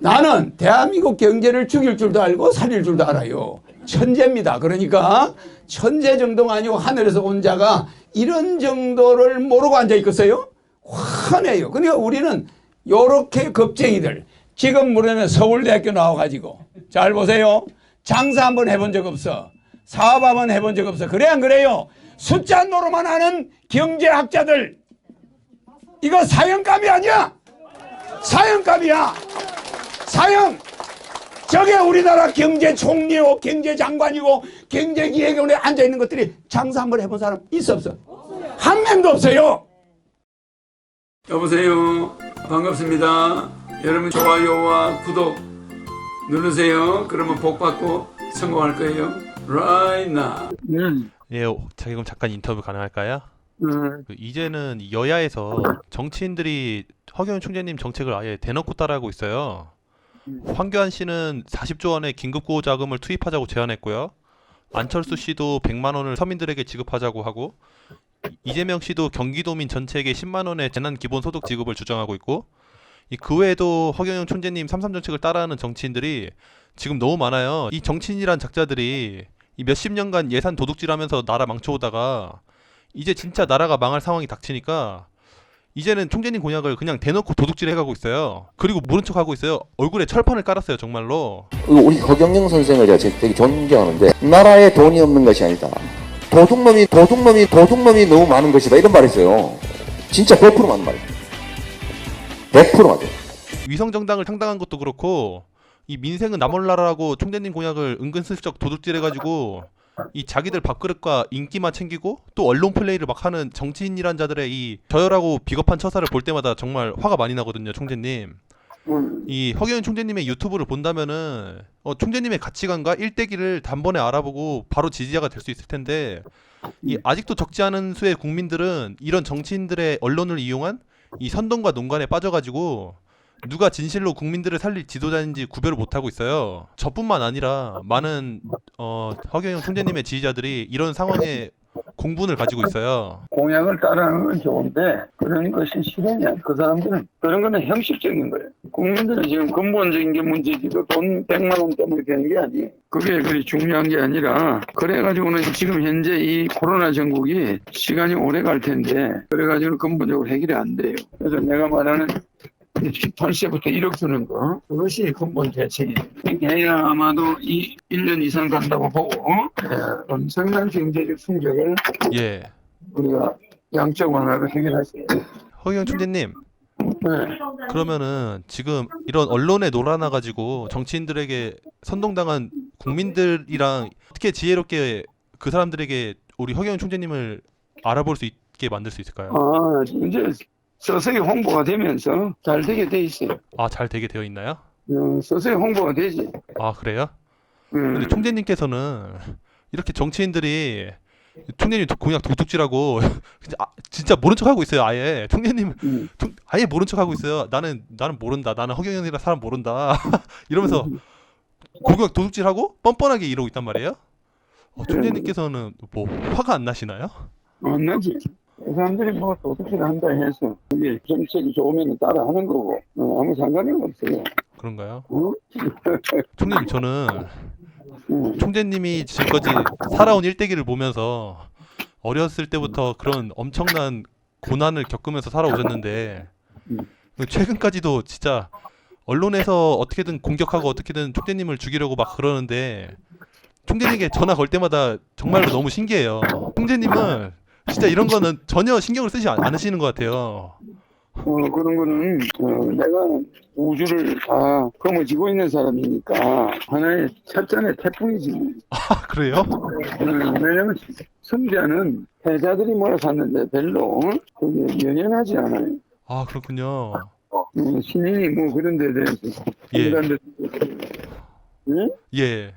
나는 대한민국 경제를 죽일 줄도 알고 살릴 줄도 알아요. 천재입니다. 그러니까 천재 정도가 아니고 하늘에서 온 자가 이런 정도를 모르고 앉아 있겠어요? 화내요. 그러니까 우리는 요렇게 겁쟁이들 지금 우리는 서울대학교 나와가지고 잘 보세요. 장사 한번 해본 적 없어. 사업 한번 해본 적 없어. 그래 안 그래요? 숫자 노로만 하는 경제학자들 이거 사형감이 아니야. 사형감이야. 사형. 저게 우리나라 경제총리고 경제장관이고 경제기획원에 앉아 있는 것들이 장사 한번 해본 사람 있어 없어? 한 명도 없어요. 여보세요. 반갑습니다. 여러분 좋아요와 구독 누르세요. 그러면 복 받고 성공할 거예요. Right now. 음, 예, 자 그럼 잠깐 인터뷰 가능할까요? 음, 그 이제는 여야에서 정치인들이 허경영 총재님 정책을 아예 대놓고 따라하고 있어요. 황교안 씨는 40조 원의 긴급 구호 자금을 투입하자고 제안했고요. 안철수 씨도 100만 원을 서민들에게 지급하자고 하고 이- 이재명 씨도 경기도민 전체에게 10만 원의 재난 기본 소득 지급을 주장하고 있고 이그 외에도 허경영 총재님 삼삼 정책을 따라하는 정치인들이 지금 너무 많아요. 이 정치인이란 작자들이 이 몇십 년간 예산 도둑질하면서 나라 망쳐오다가 이제 진짜 나라가 망할 상황이 닥치니까 이제는 총재님 공약을 그냥 대놓고 도둑질 해 가고 있어요. 그리고 모른 척 하고 있어요. 얼굴에 철판을 깔았어요, 정말로. 우리 허경영 선생을 제가 되게 존경하는데 나라에 돈이 없는 것이 아니다. 도둑놈이 도둑놈이 도둑놈이 너무 많은 것이다 이런 말을 했어요. 진짜 100% 맞는 말이에요. 100% 맞아요. 위성 정당을 창당한 것도 그렇고 이 민생은 나 몰라라고 총재님 공약을 은근슬쩍 도둑질해 가지고 이 자기들 밥그릇과 인기만 챙기고 또 언론 플레이를 막 하는 정치인이란 자들의 이 저열하고 비겁한 처사를 볼 때마다 정말 화가 많이 나거든요, 총재님. 음, 이 허경영 총재님의 유튜브를 본다면은 어, 총재님의 가치관과 일대기를 단번에 알아보고 바로 지지자가 될 수 있을 텐데 이 아직도 적지 않은 수의 국민들은 이런 정치인들의 언론을 이용한 이 선동과 농간에 빠져가지고 누가 진실로 국민들을 살릴 지도자인지 구별을 못하고 있어요. 저뿐만 아니라 많은 어, 허경영 총재님의 지지자들이 이런 상황에 공분을 가지고 있어요. 공약을 따라하는 건 좋은데 그런 것이 실현이야. 그 사람들은 그런 거는 형식적인 거예요. 국민들은 지금 근본적인 게 문제지 그돈 100만 원 때문에 되는 게 아니에요. 그게 그리 중요한 게 아니라 그래가지고는 지금 현재 이 코로나 전국이 시간이 오래 갈 텐데 그래가지고 근본적으로 해결이 안 돼요. 그래서 내가 말하는 18세부터 1억 주는 거 그것이 근본 대책이에요. 그러니까 아마도 이 1년 이상 간다고 보고 예, 엄청난 경제적 충격을 예. 우리가 양적 완화를 해결할 수 있어요. 허경영 총재님 네. 그러면은 지금 이런 언론에 놀아나 가지고 정치인들에게 선동당한 국민들이랑 어떻게 지혜롭게 그 사람들에게 우리 허경영 총재님을 알아볼 수 있게 만들 수 있을까요? 아, 이제 서서히 홍보가 되면서 잘 되게 돼 있어요. 아, 잘 되게 되어 있나요? 어, 서서히 홍보가 되지. 아, 그래요? 음, 근데 총재님께서는 이렇게 정치인들이 총재님 도- 공약 도둑질하고 진짜, 아, 진짜 모른 척 하고 있어요. 아예 총재님 음. 총- 아예 모른 척 하고 있어요. 나는 나는 모른다. 나는 허경영이라 사람 모른다. 이러면서 공약 도둑질하고 뻔뻔하게 이러고 있단 말이에요. 어, 총재님께서는 뭐 화가 안 나시나요? 안 나지. 그 사람들이 뭐 도둑질 한다 해서 그게 정책이 좋으면 따라 하는 거고 어, 아무 상관이 없어요. 그런가요? 어? 총재님 저는 음, 총재님이 지금까지 살아온 일대기를 보면서 어렸을 때부터 그런 엄청난 고난을 겪으면서 살아오셨는데 최근까지도 진짜 언론에서 어떻게든 공격하고 어떻게든 총재님을 죽이려고 막 그러는데 총재님에게 전화 걸 때마다 정말로 너무 신기해요. 총재님은 진짜 이런 거는 전혀 신경을 쓰지 않- 않으시는 것 같아요. 어, 그런 거는 어, 내가 우주를 다 거머쥐고 있는 사람이니까 하나의 찻잔의 태풍이지. 아 그래요? 음, 왜냐면 승자는 패자들이 몰아샀는데 별로 그게 연연하지 않아요. 아 그렇군요. 음, 신인이 뭐 그런 데 대해서 예. 인간들 예? 예.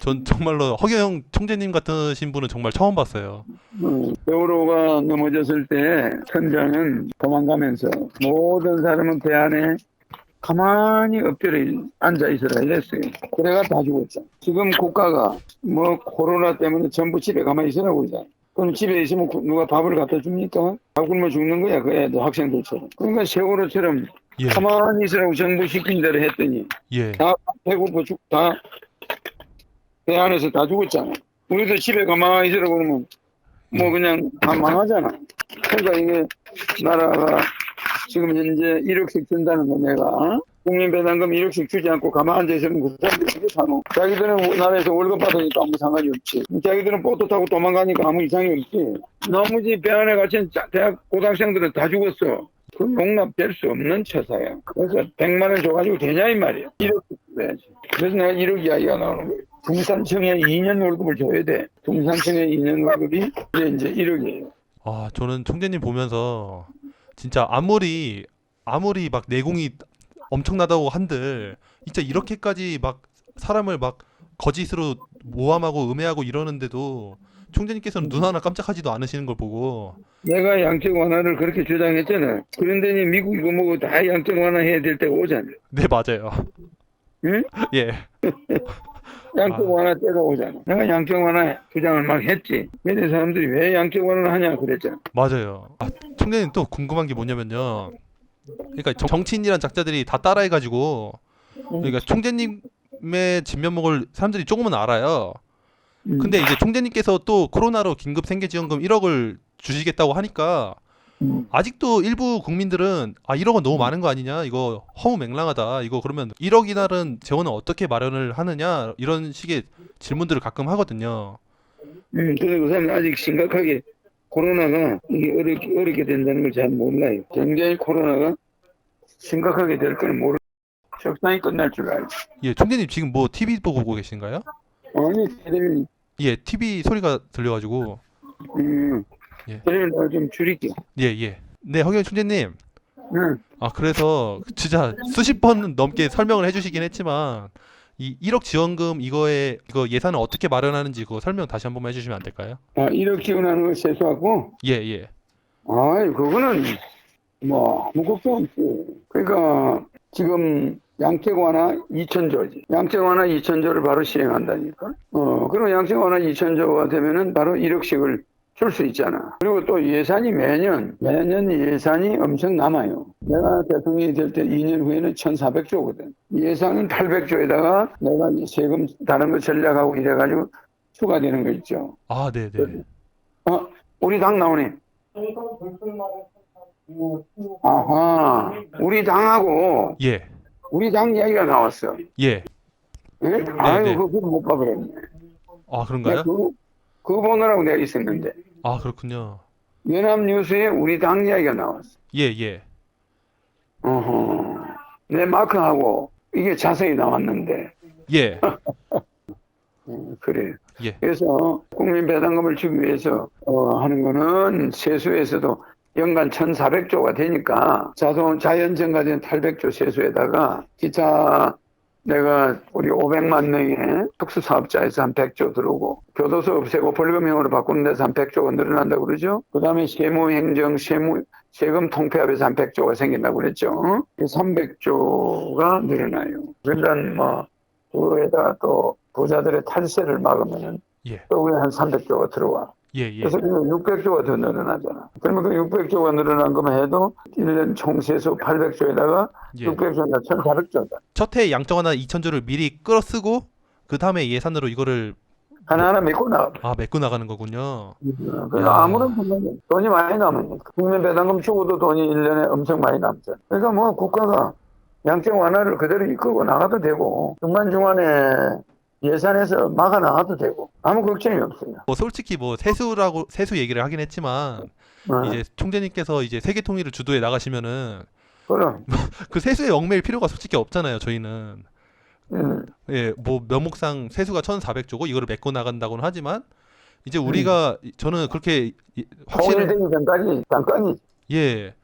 전 정말로 허경영 총재님 같으신 분은 정말 처음 봤어요. 음, 세월호가 넘어졌을 때 천장은 도망가면서 모든 사람은 배 안에 가만히 엎드려 앉아 있어라 이랬어요. 그래가 다 죽었죠. 지금 국가가 뭐 코로나 때문에 전부 집에 가만히 있으라고 그러잖아. 그럼 집에 있으면 구- 누가 밥을 갖다 줍니까? 밥 굶어 죽는 거야, 그 애들 학생들처럼. 그러니까 세월호처럼 예, 가만히 있으라고 정부 시킨 대로 했더니 예, 다 배고파 죽, 다, 배 안에서 다 죽었잖아. 우리도 집에 가만히 있으라고 그러면, 뭐, 그냥 다 망하잖아. 그러니까 이게, 나라가 지금 현재 1억씩 준다는 거 내가, 어? 국민배당금 1억씩 주지 않고 가만 앉아있으면 그 사람들이 어떻게 사노? 자기들은 나라에서 월급 받으니까 아무 상관이 없지. 자기들은 보트 타고 도망가니까 아무 이상이 없지. 나머지 배 안에 갇힌 자- 대학 고등학생들은 다 죽었어. 그 용납될 수 없는 처사야. 그래서 100만 원 줘가지고 되냐 이 말이야. 1억 줘야지. 그래서 내가 1억 이야기가 나오는 거예 요. 중산층에 2년 월급을 줘야 돼. 중산층에 2년 월급이 이제 이제 1억이에요. 아, 저는 총재님 보면서 진짜 아무리 아무리 막 내공이 엄청나다고 한들 진짜 이렇게까지 막 사람을 막 거짓으로 모함하고 음해하고 이러는데도 총재님께서는 눈 하나 깜짝하지도 않으시는 걸 보고 내가 양적 완화를 그렇게 주장했잖아. 그런데 미국 이거 뭐고 다 양적 완화해야 될 때가 오잖아. 네 맞아요. 응? 예, 양적 아. 완화 때가 오잖아. 내가 양적 완화 주장을 막 했지. 근데 사람들이 왜 양적 완화를 하냐 그랬잖아. 맞아요. 아, 총재님 또 궁금한 게 뭐냐면요. 그러니까 정- 정치인이란 작자들이 다 따라해가지고 그러니까 총재님의 진면목을 사람들이 조금은 알아요. 음. 근데 이제 총재님께서 또 코로나로 긴급 생계지원금 1억을 주시겠다고 하니까 음. 아직도 일부 국민들은 아 1억은 너무 많은 거 아니냐 이거 허무맹랑하다 이거 그러면 1억이나는 재원은 어떻게 마련을 하느냐 이런 식의 질문들을 가끔 하거든요. 음, 근데 그 사람은 아직 심각하게 코로나가 이게 어렵게, 어렵게 된다는 걸 잘 몰라요. 굉장히 코로나가 심각하게 될 걸 모르, 적당히 끝날 줄 알지. 예, 총재님 지금 뭐 TV 보고 계신가요? 아니, 텔레비전, 예, TV 소리가 들려가지고 음, 예. 텔레비전 좀 줄일게. 예, 예. 네, 허경 총재님. 응. 아, 그래서 진짜 수십 번 넘게 설명을 해주시긴 했지만 이 1억 지원금 이거에 이거 예산을 어떻게 마련하는지 그거 설명 다시 한 번만 해주시면 안 될까요? 아, 1억 지원하는 거 세수하고, 예, 예. 아이, 그거는 뭐 아무 걱정 없지. 그러니까 지금 양적 완화 2천조지. 양적 완화 2천조를 바로 시행한다니까. 어, 그럼 양적 완화 2천조가 되면은 바로 1억씩을 줄 수 있잖아. 그리고 또 예산이 매년, 매년 예산이 엄청 남아요. 내가 대통령이 될 때 2년 후에는 1,400조거든. 예산은 800조에다가 내가 세금 다른 거 전략하고 이래가지고 추가되는 거 있죠. 아, 네, 네. 어, 우리 당 나오네. 아하, 우리 당하고 예. 우리 당 이야기가 나왔어. 예. 예? 아유, 네. 그거 못 봐버렸네. 아, 그런가요? 그거 보느라고 내가 있었는데. 아, 그렇군요. 연합뉴스에 우리 당 이야기가 나왔어. 예, 예. 어허. 내 마크하고 이게 자세히 나왔는데. 예. 음, 그래. 예. 그래서 국민 배당금을 주기 위해서 어, 하는 거는 세수에서도 연간 1,400조가 되니까 자동 자연 증가된 800조 세수에다가 기타 내가 우리 500만 명의 특수사업자에서 한 100조 들어오고 교도소 없애고 벌금형으로 바꾸는 데서 한 100조가 늘어난다고 그러죠. 그 다음에 세무행정, 세무, 세금 통폐합에서 한 100조가 생긴다고 그랬죠. 어? 300조가 늘어나요. 그러니까 뭐 그거에다가 또 부자들의 탈세를 막으면은 예. 또 그게 한 300조가 들어와. 예, 예. 그래서 600조가 더 늘어나잖아. 그러면 그 600조가 늘어난 것만 해도 1년 총세수 800조에다가 예. 600조니까 1,400조다. 첫해 양정하나 2천조를 미리 끌어쓰고 그 다음에 예산으로 이거를 하나하나 메고 나가. 아, 메꿔 나가는 거군요. 그래서 야. 아무런 상관이 돈이 많이 남으니까. 국민 배당금 주고도 돈이 1년에 엄청 많이 남잖아. 그러니까 뭐 국가가 양적 완화를 그대로 이끌고 나가도 되고 중간 중간에 예산에서 막아 나가도 되고 아무 걱정이 없어요. 뭐 솔직히 뭐 세수라고 세수 얘기를 하긴 했지만 어, 이제 총재님께서 이제 세계 통일을 주도해 나가시면은 그럼 그 세수에 얽매일 필요가 솔직히 없잖아요, 저희는. 음, 예, 뭐 면목상 세수가 1,400조고 이거를 메꿔 나간다고는 하지만 이제 우리가 저는 그렇게 이- 돈이 확신을 되기 전까지 잠깐이 예.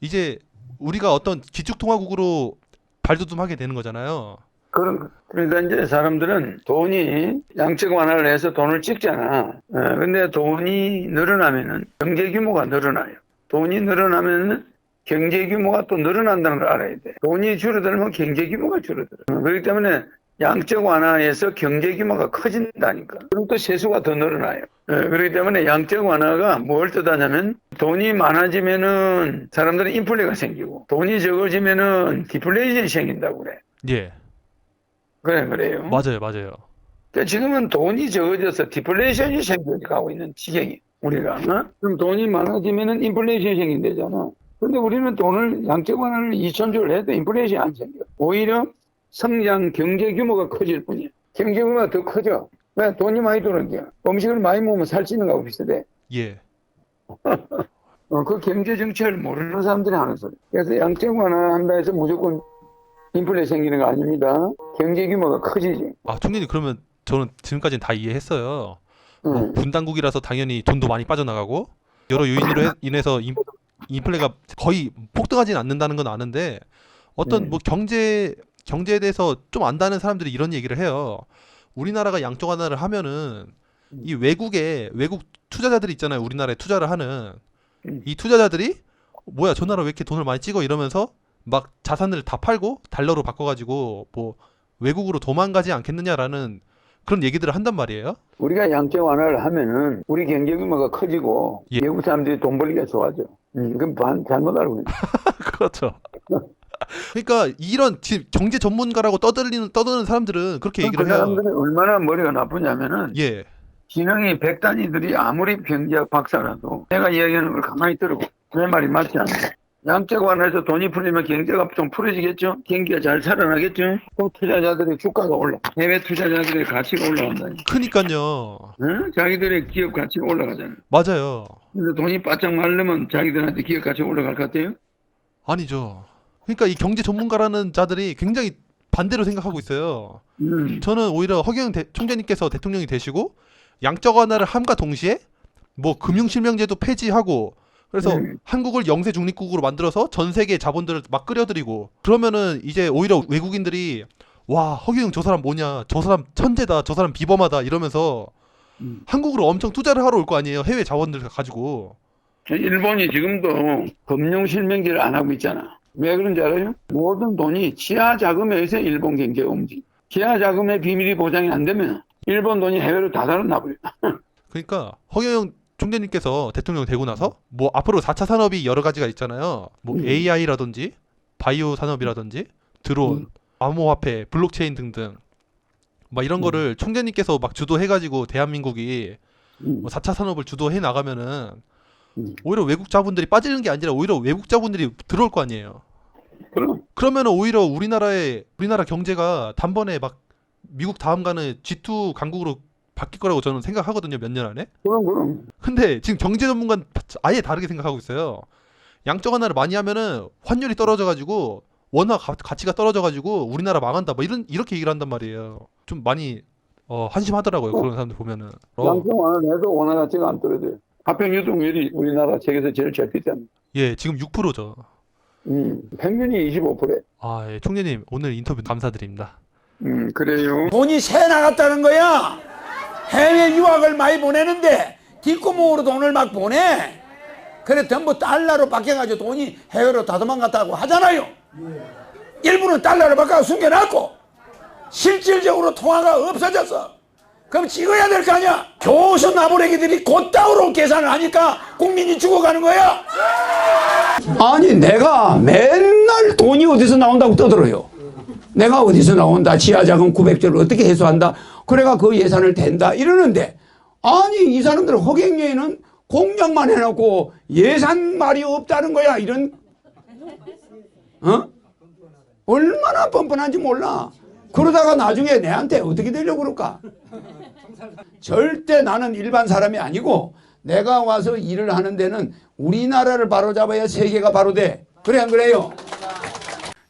이제 우리가 어떤 기축통화국으로 발돋움하게 되는 거잖아요. 그런 그러니까 이제 사람들은 돈이 양적 완화를 해서 돈을 찍잖아. 어, 근데 돈이 늘어나면은 경제 규모가 늘어나요. 돈이 늘어나면은 경제 규모가 또 늘어난다는 걸 알아야 돼. 돈이 줄어들면 경제 규모가 줄어들어. 어, 그렇기 때문에 양적 완화에서 경제 규모가 커진다니까. 그럼 또 세수가 더 늘어나요. 예, 그렇기 때문에 양적 완화가 뭘 뜻하냐면 돈이 많아지면은 사람들은 인플레가 생기고 돈이 적어지면은 디플레이션이 생긴다고 그래. 예. 그래 그래요. 맞아요, 맞아요. 그러니까 지금은 돈이 적어져서 디플레이션이 생겨가고 있는 지경이 우리가 어? 그럼 돈이 많아지면은 인플레이션이 생긴다잖아. 근데 우리는 돈을 양적 완화를 2천조를 해도 인플레이션이 안 생겨. 오히려 성장 경제 규모가 커질 뿐이야. 경제 규모가 더 커져. 왜 돈이 많이 들어오니까 음식을 많이 먹으면 살찌는 거하고 비슷해. 예. 어, 그 경제 정책을 모르는 사람들이 하는 소리. 그래서 양적 완화한다 해서 무조건 인플레 생기는 거 아닙니다. 경제 규모가 커지지. 아, 총리님 그러면 저는 지금까지는 다 이해했어요. 뭐 응. 분단국이라서 당연히 돈도 많이 빠져나가고 여러 요인으로 해- 인해서 인, 인플레가 거의 폭등하지는 않는다는 건 아는데 어떤 네. 뭐 경제 경제에 대해서 좀 안다는 사람들이 이런 얘기를 해요. 우리나라가 양적 완화를 하면은 이 외국에 외국 투자자들이 있잖아요. 우리나라에 투자를 하는 음. 이 투자자들이 뭐야 저 나라 왜 이렇게 돈을 많이 찍어 이러면서 막 자산을 다 팔고 달러로 바꿔가지고 뭐 외국으로 도망가지 않겠느냐라는 그런 얘기들을 한단 말이에요. 우리가 양적 완화를 하면은 우리 경제 규모가 커지고 예. 외국 사람들이 돈 벌기가 좋아져. 음, 그건 반, 잘못 알고 있네. 그렇죠. 그러니까 이런 지금 경제 전문가라고 떠들리는 떠드는 사람들은 그렇게 그 얘기를 해요. 사람들이 얼마나 머리가 나쁘냐면은 예, 진흥이 백단위들이 아무리 경제학 박사라도 내가 이야기하는 걸 가만히 들고 내 말이 맞지 않아. 양적 완화해서 돈이 풀리면 경제가 좀 풀어지겠죠? 경기가 잘 살아나겠죠? 또 투자자들의 주가가 올라. 해외 투자자들의 가치가 올라간다니. 그니까요. 응? 자기들의 기업 가치가 올라가잖아. 맞아요. 근데 돈이 바짝 마르면 자기들한테 기업 가치가 올라갈 것 같아요? 아니죠. 그러니까 이 경제 전문가라는 자들이 굉장히 반대로 생각하고 있어요. 음. 저는 오히려 허경영 대- 총재님께서 대통령이 되시고 양적 완화를 함과 동시에 뭐 금융 실명제도 폐지하고 그래서 음. 한국을 영세 중립국으로 만들어서 전 세계 자본들을 막 끌어들이고 그러면은 이제 오히려 외국인들이 와 허경영 저 사람 뭐냐 저 사람 천재다 저 사람 비범하다 이러면서 음. 한국으로 엄청 투자를 하러 올 거 아니에요 해외 자본들 가지고 일본이 지금도 금융 실명제를 안 하고 있잖아. 왜 그런지 알아요? 모든 돈이 지하 자금에 의해서 일본 경제가 움직여. 지하 자금의 비밀이 보장이 안 되면 일본 돈이 해외로 다 달아나버려. 그러니까 허경영 총재님께서 대통령 되고 나서 뭐 앞으로 4차 산업이 여러 가지가 있잖아요. 뭐 음. AI라든지 바이오 산업이라든지 드론, 음. 암호화폐, 블록체인 등등 막 이런 음. 거를 총재님께서 막 주도해 가지고 대한민국이 음. 뭐 4차 산업을 주도해 나가면은 음. 오히려 외국 자본들이 빠지는 게 아니라 오히려 외국 자본들이 들어올 거 아니에요. 그럼 그러면은 오히려 우리나라의 우리나라 경제가 단번에 막 미국 다음 가는 G2 강국으로 바뀔 거라고 저는 생각하거든요. 몇 년 안에. 그럼 그럼 근데 지금 경제 전문가는 아예 다르게 생각하고 있어요. 양적 완화를 많이 하면은 환율이 떨어져 가지고 원화 가, 가치가 떨어져 가지고 우리나라 망한다. 뭐 이런 이렇게 얘기를 한단 말이에요. 좀 많이 어, 한심하더라고요. 그런 사람들 보면은. 어, 양성 완화를 해도 원화 가치가 안 떨어져요. 화평 유동률이 우리나라 세계에서 제일 적기잖아. 예, 지금 6%죠. 음, 평균이 25%래. 아, 예, 총재님 오늘 인터뷰 감사드립니다. 음, 그래요. 돈이 새 나갔다는 거야. 해외 유학을 많이 보내는데 뒷구멍으로 돈을 막 보내. 그래 전부 달러로 바뀌어가지고 돈이 해외로 다 도망갔다고 하잖아요. 일부는 달러로 바꿔 숨겨놨고 실질적으로 통화가 없어졌어. 그럼 찍어야 될 거 아니야. 교수 나부랭이들이 곧다우로 계산을 하니까 국민이 죽어가는 거야. 아니 내가 맨날 돈이 어디서 나온다고 떠들어요. 내가 어디서 나온다. 지하자금 900조를 어떻게 해소한다. 그래가 그 예산을 댄다. 이러는데 아니 이 사람들 허경영에는 공약만 해놓고 예산 말이 없다는 거야. 이런 어? 얼마나 뻔뻔한지 몰라. 그러다가 나중에 내한테 어떻게 되려고 그럴까? 절대 나는 일반 사람이 아니고 내가 와서 일을 하는 데는 우리나라를 바로잡아야 세계가 바로 돼. 그래 안 그래요?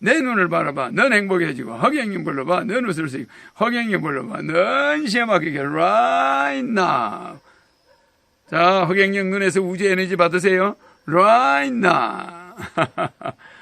내 눈을 바라봐. 넌 행복해지고 허경영 불러봐. 넌 웃을 수 있고 허경영 불러봐. 넌 시험하게 right now. 자, 허경영 눈에서 우주 에너지 받으세요. right now.